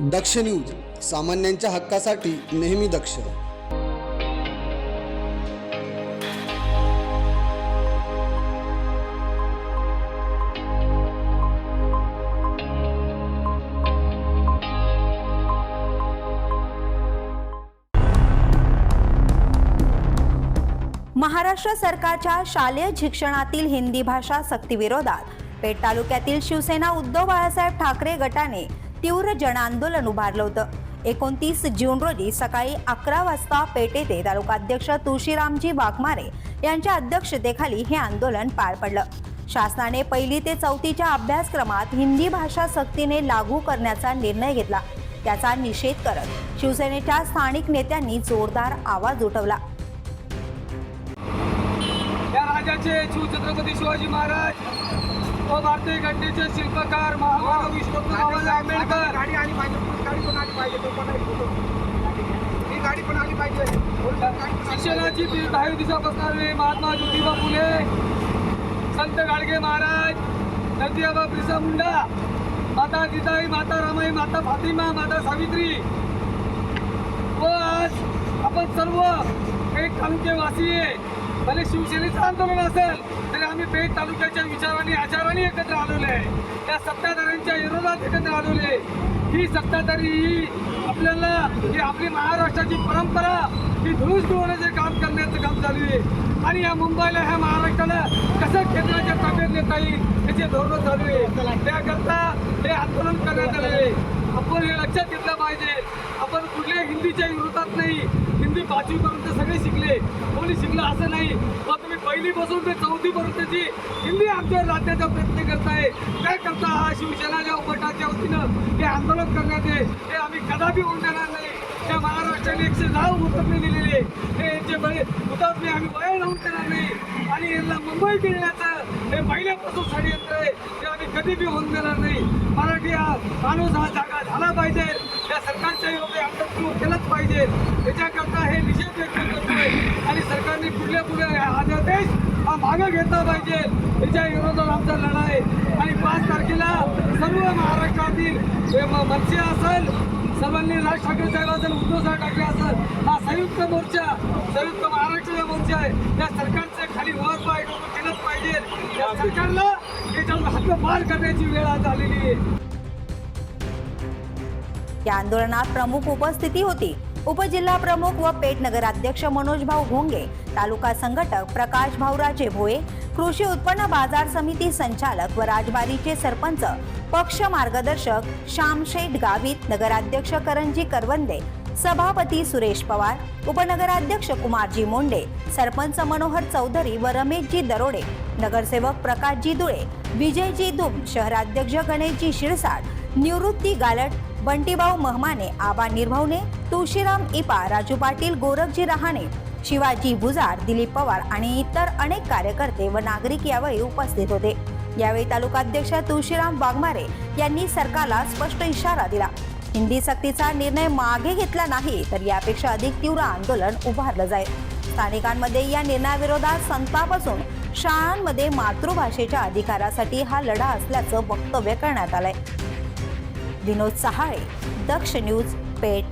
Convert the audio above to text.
दक्ष news सामान्यांच्या हक्कासाठी नेहमी दक्ष. महाराष्ट्र सरकारच्या शालेय शिक्षणातील हिंदी भाषा सक्तीविरोधात पेठ तालुक्यातील शिवसेना उद्धव बाळासाहेब ठाकरे गटाने तीव्र जनआंदोलन उभारलं होतं. एकोणतीस जून रोजी सकाळी अकरा वाजता पेटे येथे तालुकाध्यक्ष तुळशीरामजी वाघमारे यांच्या अध्यक्षतेखाली हे आंदोलन पार पडलं. शासनाने पहिली ते चौथीच्या अभ्यासक्रमात हिंदी भाषा सक्तीने लागू करण्याचा निर्णय घेतला. त्याचा निषेध करत शिवसेनेच्या स्थानिक नेत्यांनी जोरदार आवाज उठवला. या राजाचे शिवछत्रपती शिवाजी महाराज व भारतीय घटनेचे शिल्पकार महामानव बाबासाहेब आंबेडकर. गाडी आली पाहिजे गाडी पण आली पाहिजे तो पण एक ही गाडी पण आली पाहिजे. शिक्षणाची दहावी दिशा बसणारे महात्मा ज्योतिबा फुले. संत गाडगे महाराज नरसिंहबा बिरसा मुंडा माता जिजाई माता रमाई माता फातिमा माता सावित्री. व आज आपण सर्व पेठ तालुक्यावासी आहे. भले शिवसेनेचं आंदोलन असेल तरी आम्ही पेठ तालुक्याच्या विचाराने आचाराने एकत्र आलेलो आहे. त्या सत्ताधाऱ्यांच्या विरोधात एकत्र आलेलो आहे. ही सत्ताधारी ही आपल्याला ही आपली महाराष्ट्राची परंपरा ही धुळूस धुवण्याचे काम करण्याचं काम चालू आहे. आणि या मुंबईला ह्या महाराष्ट्राला कसं क्षेत्राच्या ताब्यात नेता येईल याचे धोरण चालू आहे. त्याकरता हे आंदोलन करण्यात आले आपण हे लक्षात घेतलं पाहिजे. आपण कुठल्याही हिंदीच्या विरोधात नाही. हिंदी पाचवीपर्यंत सगळे शिकले. कोणी शिकलं असं नाही. मग तुम्ही पहिलीपासून ते चौथीपर्यंतची हिंदी आमच्या राज्याचा प्रयत्न करताय. काय करता हा शिवसेनाच्या उपटाच्या वतीनं हे आंदोलन करण्यात आहे हे आम्ही कदापि होऊन देणार नाही. या महाराष्ट्राने एकशे दहा हुतात्मे दिलेले हे यांचे बळे हुतात्मे आम्ही वय लावून देणार नाही. आणि यांना मुंबई गिळण्याचं हे पहिल्यापासून षडयंत्र आहे. ते आम्ही कधी बी होऊन देणार नाही. मराठी हा माणूस हा जागा झाला पाहिजे. या सरकारच्या योग्य अंतर्गत केलंच पाहिजे. त्याच्याकरता हे निषेध व्यक्त करतोय. आणि सरकारने पुढल्या पुढे हा देश हा मागं घेतला पाहिजे. याच्या विरोधात आमचा लढा आहे. आणि पाच तारखेला सर्व महाराष्ट्रातील मनसे असेल सर्वांनी राज ठाकरे साहेब असेल उद्धव साहेब ठाकरे असेल हा संयुक्त मोर्चा संयुक्त महाराष्ट्राचा मोर्चा आहे. या सरकारचे खाली वर पाय डोकं पाहिजे. या सरकारला याच्यावर हद्दपार करण्याची वेळ आज आलेली आहे. या आंदोलनात प्रमुख उपस्थिती होती. उपजिल्हा प्रमुख व पेठ नगराध्यक्ष मनोज भाऊ घोंगे तालुका संघटक प्रकाश भाऊराजे भोये कृषी उत्पन्न बाजार समिती संचालक व राजबारीचे सरपंच पक्ष मार्गदर्शक श्यामशेठ गावित नगराध्यक्ष करंजी करवंदे सभापती सुरेश पवार उपनगराध्यक्ष कुमारजी मोंडे सरपंच मनोहर चौधरी व रमेशजी दरोडे नगरसेवक प्रकाशजी दुळे विजयजी दुम शहराध्यक्ष गणेशजी शिरसाट निवृत्ती गालट बंटीभाऊ महमाने आबा निर्भवने तुळशीराम इपा राजू पाटील गोरखजी रहाणे शिवाजी भुजार दिलीप पवार आणि इतर अनेक कार्यकर्ते व नागरिक यावेळी उपस्थित होते. यावेळी तालुकाध्यक्ष तुळशीराम वाघमारे यांनी सरकारला स्पष्ट इशारा दिला. हिंदी सक्तीचा निर्णय मागे घेतला नाही तर यापेक्षा अधिक तीव्र आंदोलन उभारलं जाईल. स्थानिकांमध्ये या निर्णयाविरोधात संताप असून शाळांमध्ये मातृभाषेच्या अधिकारासाठी हा लढा असल्याचं वक्तव्य करण्यात आलंय. विनोद सहाळे दक्ष न्यूज पेठ.